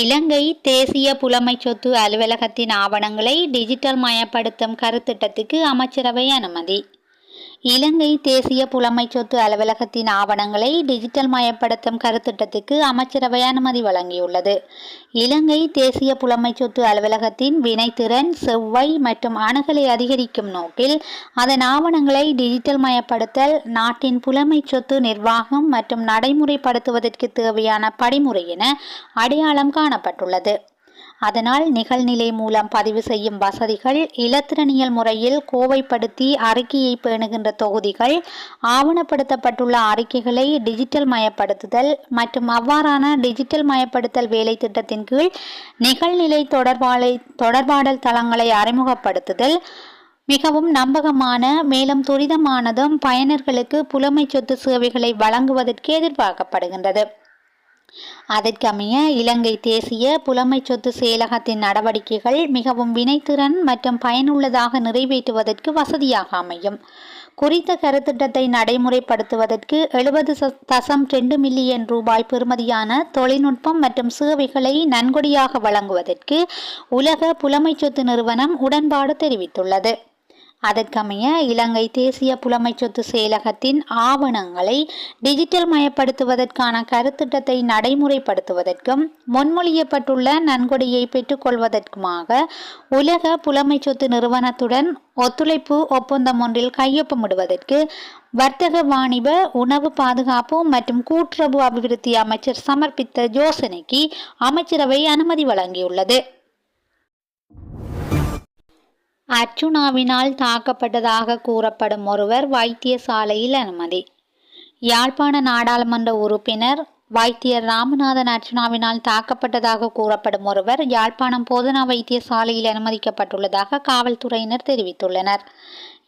இலங்கை தேசிய புலமைச் சொத்து அலுவலகத்தின் ஆவணங்களை டிஜிட்டல் மயப்படுத்தும் கருத்திட்டத்துக்கு அமைச்சரவை அனுமதி. இலங்கை தேசிய புலமை சொத்து அலுவலகத்தின் ஆவணங்களை டிஜிட்டல் மயப்படுத்தும் கருத்திட்டத்துக்கு அமைச்சரவை அனுமதி வழங்கியுள்ளது. இலங்கை தேசிய புலமை சொத்து அலுவலகத்தின் வினைத்திறன் செவ்வை மற்றும் அணுகலை அதிகரிக்கும் நோக்கில் அதன் ஆவணங்களை டிஜிட்டல் மயப்படுத்தல் நாட்டின் புலமை சொத்து நிர்வாகம் மற்றும் நடைமுறைப்படுத்துவதற்கு தேவையான படிமுறை என அடையாளம் காணப்பட்டுள்ளது. அதனால் நிகழ்நிலை மூலம் பதிவு செய்யும் வசதிகள் இலத்திரனியல் முறையில் கோவைப்படுத்தி அறிக்கையை பேணுகின்ற தொகுதிகள் ஆவணப்படுத்தப்பட்டுள்ள அறிக்கைகளை டிஜிட்டல் மயப்படுத்துதல் மற்றும் அவ்வாறான டிஜிட்டல் மயப்படுத்தல் வேலை திட்டத்தின் கீழ் நிகழ்நிலை தொடர்பாலை தொடர்பாடல் தளங்களை அறிமுகப்படுத்துதல் மிகவும் நம்பகமான மேலும் துரிதமானதும் பயனர்களுக்கு புலமை சொத்து சேவைகளை வழங்குவதற்கு எதிர்பார்க்கப்படுகின்றது. அதற்கமைய இலங்கை தேசிய புலமை சொத்து செயலகத்தின் நடவடிக்கைகள் மிகவும் வினைத்திறன் மற்றும் பயனுள்ளதாக நிறைவேற்றுவதற்கு வசதியாக அமையும். குறித்த கருத்திட்டத்தை நடைமுறைப்படுத்துவதற்கு எழுபது தசம் ரெண்டு மில்லியன் ரூபாய் பெறுமதியான தொழில்நுட்பம் மற்றும் சேவைகளை நன்கொடியாக வழங்குவதற்கு உலக புலமை சொத்து நிறுவனம் உடன்பாடு தெரிவித்துள்ளது. அதற்கமைய இலங்கை தேசிய புலமை சொத்து செயலகத்தின் ஆவணங்களை டிஜிட்டல் மயப்படுத்துவதற்கான கருத்திட்டத்தை நடைமுறைப்படுத்துவதற்கும் முன்மொழியப்பட்டுள்ள நன்கொடையை பெற்றுக்கொள்வதற்குமாக உலக புலமை சொத்து நிறுவனத்துடன் ஒத்துழைப்பு ஒப்பந்தம் ஒன்றில் கையொப்பமிடுவதற்கு வர்த்தக வாணிப உணவு பாதுகாப்பு மற்றும் கூட்டுறவு அபிவிருத்தி அமைச்சர் சமர்ப்பித்த யோசனைக்கு அமைச்சரவை அனுமதி வழங்கியுள்ளது. அர்ச்சுனாவினால் தாக்கப்பட்டதாக கூறப்படும் ஒருவர் வைத்தியசாலையில் அனுமதி. யாழ்ப்பாண நாடாளுமன்ற உறுப்பினர் வைத்தியர் ராமநாதன் அர்ச்சுனாவினால் தாக்கப்பட்டதாக கூறப்படும் ஒருவர் யாழ்ப்பாணம் போதனா வைத்தியசாலையில் அனுமதிக்கப்பட்டுள்ளதாக காவல்துறையினர் தெரிவித்துள்ளனர்.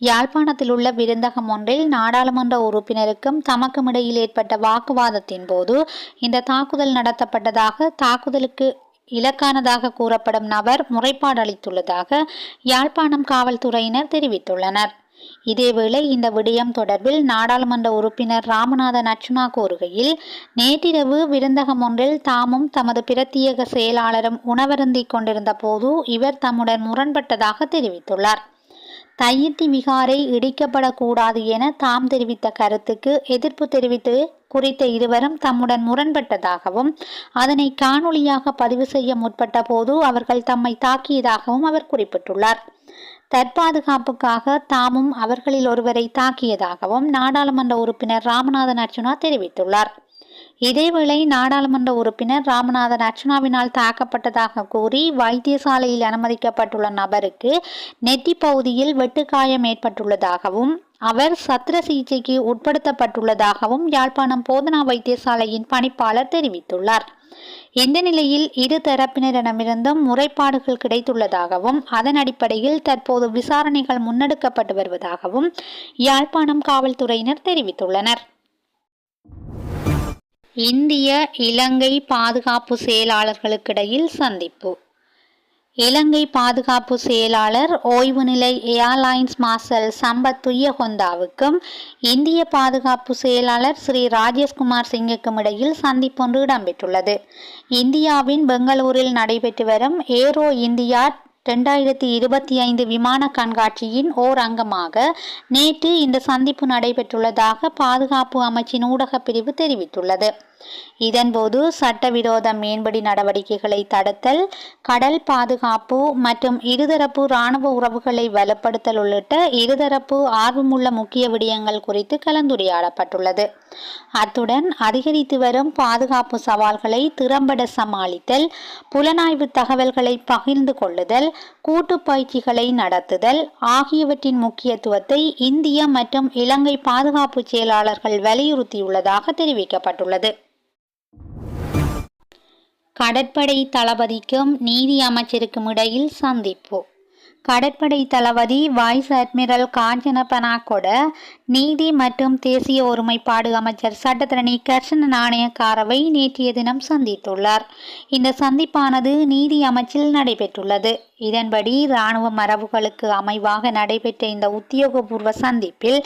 யாழ்ப்பாணத்தில் உள்ள விருந்தகம் ஒன்றில் நாடாளுமன்ற உறுப்பினருக்கும் தமக்கும் இடையில் ஏற்பட்ட வாக்குவாதத்தின் போது இந்த தாக்குதல் நடத்தப்பட்டதாக தாக்குதலுக்கு இலக்கானதாக கூறப்படும் நபர் முறைப்பாடு அளித்துள்ளதாக யாழ்ப்பாணம் காவல்துறையினர் தெரிவித்துள்ளனர். இதேவேளை இந்த விடயம் தொடர்பில் நாடாளுமன்ற உறுப்பினர் ராமநாதன் அர்ச்சுனா கூறுகையில் நேற்றிரவு விருந்தகம் ஒன்றில் தாமும் தமது பிரத்யேக செயலாளரும் உணவருந்திக் கொண்டிருந்த போது இவர் தம்முடன் முரண்பட்டதாக தெரிவித்துள்ளார். தையிட்டி விகாரை இடிக்கப்படக்கூடாது என தாம் தெரிவித்த கருத்துக்கு எதிர்ப்பு தெரிவித்து குறித்த இருவரும் தம்முடன் முரண்பட்டதாகவும் அதனை காணொளியாக பதிவு செய்ய முற்பட்ட போது அவர்கள் தம்மை தாக்கியதாகவும் அவர் குறிப்பிட்டுள்ளார். தற்பாதுகாப்புக்காக தாமும் அவர்களில் ஒருவரை தாக்கியதாகவும் நாடாளுமன்ற உறுப்பினர் ராமநாதன் அர்ச்சுனா தெரிவித்துள்ளார். இதேவேளை நாடாளுமன்ற உறுப்பினர் ராமநாதன் அர்ச்சனாவினால் தாக்கப்பட்டதாக கூறி வைத்தியசாலையில் அனுமதிக்கப்பட்டுள்ள நபருக்கு நெத்தி பகுதியில் வெட்டுக்காயம் ஏற்பட்டுள்ளதாகவும் அவர் சத்திர சிகிச்சைக்கு உட்படுத்தப்பட்டுள்ளதாகவும் யாழ்ப்பாணம் போதனா வைத்தியசாலையின் பணிப்பாளர் தெரிவித்துள்ளார். இந்த நிலையில் இரு தரப்பினரிடமிருந்தும் முறைப்பாடுகள் கிடைத்துள்ளதாகவும் அதன் அடிப்படையில் தற்போது விசாரணைகள் முன்னெடுக்கப்பட்டு வருவதாகவும் யாழ்ப்பாணம் காவல்துறையினர் தெரிவித்துள்ளனர். இந்திய இலங்கை பாதுகாப்பு செயலாளர்களுக்கிடையில் சந்திப்பு. இலங்கை பாதுகாப்பு செயலாளர் ஓய்வு நிலை ஏர்லைன்ஸ் மார்ஷல் சம்பத் துய்யகொந்தாவுக்கும் இந்திய பாதுகாப்பு செயலாளர் ஸ்ரீ ராஜேஷ்குமார் சிங்குக்கும் இடையில் சந்திப்பொன்று இடம்பெற்றுள்ளது. இந்தியாவின் பெங்களூரில் நடைபெற்று வரும் ஏரோ இந்தியா ரெண்டாயிரத்தி இருபத்தி ஐந்து விமான கண்காட்சியின் ஓர் அங்கமாக நேற்று இந்த சந்திப்பு நடைபெற்றுள்ளதாக பாதுகாப்பு அமைச்சின் ஊடகப் பிரிவு தெரிவித்துள்ளது. இதன்போது சட்டவிரோத மீன்பிடி நடவடிக்கைகளை தடுத்தல் கடல் பாதுகாப்பு மற்றும் இருதரப்பு இராணுவ உறவுகளை வலுப்படுத்தல் உள்ளிட்ட இருதரப்பு ஆர்வமுள்ள முக்கிய விடயங்கள் குறித்து கலந்துரையாடப்பட்டுள்ளது. அத்துடன் அதிகரித்து வரும் பாதுகாப்பு சவால்களை திறம்பட சமாளித்தல் புலனாய்வு தகவல்களை பகிர்ந்து கொள்ளுதல் கூட்டு பயிற்சிகளை நடத்துதல் ஆகியவற்றின் முக்கியத்துவத்தை இந்திய மற்றும் இலங்கை பாதுகாப்பு செயலாளர்கள் வலியுறுத்தியுள்ளதாக தெரிவிக்கப்பட்டுள்ளது. கடற்படை தளபதிக்கும் நீதி அமைச்சருக்கும் இடையில் சந்திப்பு கடற்படை தளபதி வைஸ் அட்மிரல் காஞ்சனபனா கூட நீதி மற்றும் தேசிய ஒருமைப்பாடு அமைச்சர் சட்டத்தரணி கர்ஷன நாணயக்காரவை நேற்றைய தினம் சந்தித்துள்ளார். இந்த சந்திப்பானது நீதி அமைச்சில் நடைபெற்றுள்ளது. இதன்படி இராணுவ மரபுகளுக்கு அமைவாக நடைபெற்ற இந்த உத்தியோகபூர்வ சந்திப்பில்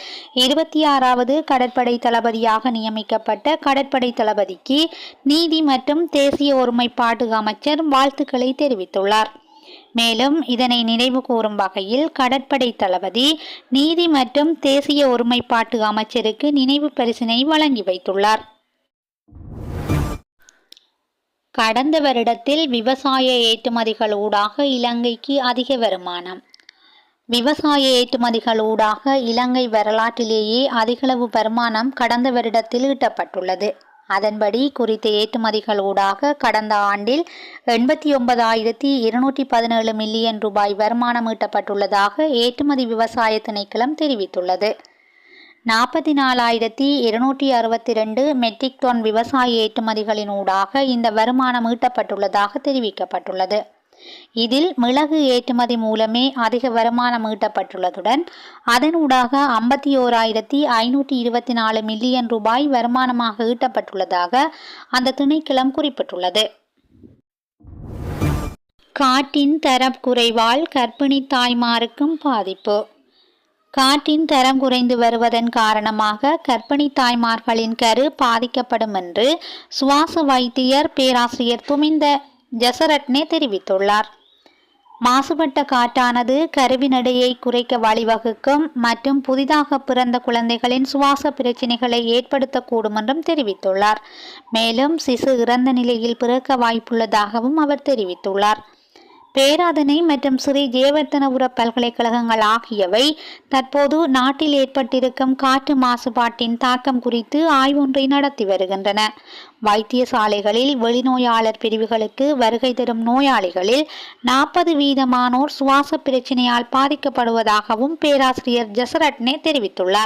இருபத்தி ஆறாவது கடற்படை தளபதியாக நியமிக்கப்பட்ட கடற்படை தளபதிக்கு நீதி மற்றும் தேசிய ஒருமைப்பாட்டு அமைச்சர் வாழ்த்துக்களை தெரிவித்துள்ளார். மேலும் இதனை நினைவு கூறும் வகையில் கடற்படை தளபதி நீதி மற்றும் தேசிய ஒருமைப்பாட்டு அமைச்சருக்கு நினைவு பரிசினை வழங்கி வைத்துள்ளார். கடந்த வருடத்தில் விவசாய ஏற்றுமதிகள் ஊடாக இலங்கைக்கு அதிக வருமானம். விவசாய ஏற்றுமதிகள் ஊடாக இலங்கை வரலாற்றிலேயே அதிகளவு வருமானம் கடந்த வருடத்தில் ஈட்டப்பட்டுள்ளது. அதன்படி குறித்த ஏற்றுமதிகள் ஊடாக கடந்த ஆண்டில் எண்பத்தி ஒன்பதாயிரத்தி இருநூற்றி பதினேழு மில்லியன் ரூபாய் வருமானம் ஈட்டப்பட்டுள்ளதாக ஏற்றுமதி விவசாய திணைக்களம் தெரிவித்துள்ளது. நாற்பத்தி நாலாயிரத்தி இருநூற்றி அறுபத்தி ரெண்டு மெட்ரிக் டன் விவசாய ஏற்றுமதிகளின் ஊடாக இந்த வருமானம் ஈட்டப்பட்டுள்ளதாக தெரிவிக்கப்பட்டுள்ளது. இதில் மிளகு ஏற்றுமதி மூலமே அதிக வருமானம் ஈட்டப்பட்டுள்ளதுடன் அதனூடாக ஐம்பத்தி ஓராயிரத்தி ஐநூற்றி இருபத்தி நாலு மில்லியன் ரூபாய் வருமானமாக ஈட்டப்பட்டுள்ளதாக அந்த திணைக்களம் குறிப்பிட்டுள்ளது. காட்டின் தரம் குறைவால் கர்ப்பிணி தாய்மாருக்கும் பாதிப்பு. காற்றின் தரம் குறைந்து வருவதன் காரணமாக கர்ப்பிணி தாய்மார்களின் கரு பாதிக்கப்படும் என்று சுவாச வைத்தியர் பேராசிரியர் துமிந்த ஜசரட்னே தெரிவித்துள்ளார். மாசுபட்ட காற்றானது கருவினடையை குறைக்க வழிவகுக்கும் மற்றும் புதிதாக பிறந்த குழந்தைகளின் சுவாச பிரச்சினைகளை ஏற்படுத்தக்கூடும் என்றும் தெரிவித்துள்ளார். மேலும் சிசு இறந்த நிலையில் பிறக்க வாய்ப்புள்ளதாகவும் அவர் தெரிவித்துள்ளார். பேராதனை மற்றும் ஸ்ரீ ஜெயவர்த்தனபுர பல்கலைக்கழகங்கள் ஆகியவை தற்போது நாட்டில் ஏற்பட்டிருக்கும் காற்று மாசுபாட்டின் தாக்கம் குறித்து ஆய்வொன்றை நடத்தி வருகின்றன. வைத்தியசாலைகளில் வெளிநோயாளர் பிரிவுகளுக்கு வருகை தரும் நோயாளிகளில் நாற்பது வீதமானோர் சுவாச பிரச்சினையால் பாதிக்கப்படுவதாகவும் பேராசிரியர் ஜசரட்னே தெரிவித்துள்ளார்.